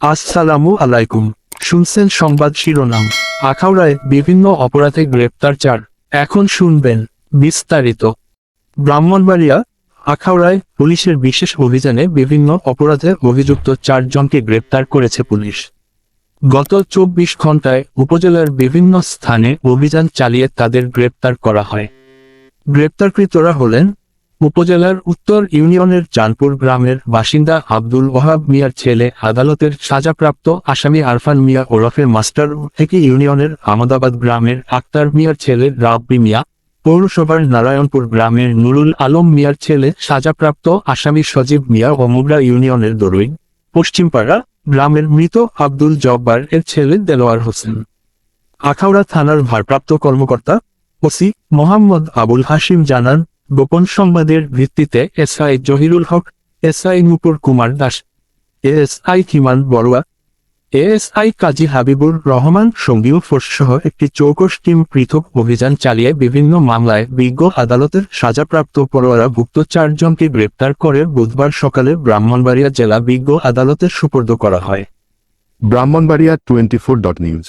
আসসালামু আলাইকুম। শুনছেন সংবাদ শিরোনাম। আখাউড়ায় বিভিন্ন অপরাধে গ্রেপ্তার চার। এখন শুনবেন বিস্তারিত। ব্রাহ্মণবাড়িয়া, আখাউড়ায় পুলিশের বিশেষ অভিযানে বিভিন্ন অপরাধে অভিযুক্ত চারজনকে গ্রেপ্তার করেছে পুলিশ। গত চব্বিশ ঘন্টায় উপজেলার বিভিন্ন স্থানে অভিযান চালিয়ে তাদের গ্রেপ্তার করা হয়। গ্রেপ্তারকৃতরা হলেন উপজেলার উত্তর ইউনিয়নের চাঁদপুর গ্রামের বাসিন্দা আব্দুল ওহাব মিয়ার ছেলে আদালতের সাজাপ্রাপ্ত আসামি আরফান মিয়া ওরফে মাস্টার থেকে ইউনিয়নের আহমদাবাদ গ্রামের আক্তার মিয়ার ছেলে রাব্বি মিয়া, পৌরসভার নারায়ণপুর গ্রামের নুরুল আলম মিয়ার ছেলে সাজাপ্রাপ্ত আসামি সজীব মিয়া ও মুগরা ইউনিয়নের দরুই পশ্চিমপাড়া গ্রামের মৃত আব্দুল জব্বার এর ছেলে দেলোয়ার হোসেন। আখাউড়া থানার ভারপ্রাপ্ত কর্মকর্তা ওসি মোহাম্মদ আবুল হাসিম জানান গোপন সংবাদের ভিত্তিতে SI Zahirul Haque, SI Nupur Kumar Das, ASI Kiman Barua, ASI Kazi Habibur Rahman সঙ্গীয় force সহ একটি চৌকস টিম পৃথক অভিযান চালিয়ে বিভিন্ন মামলায় বিজ্ঞ আদালতের সাজাপ্রাপ্ত পরোয়ারা ভুক্ত চারজনকে গ্রেপ্তার করে বুধবার সকালে ব্রাহ্মণবাড়িয়া জেলা বিজ্ঞ আদালতের সুপর্দ করা হয়। Brahmanbaria twenty four dot news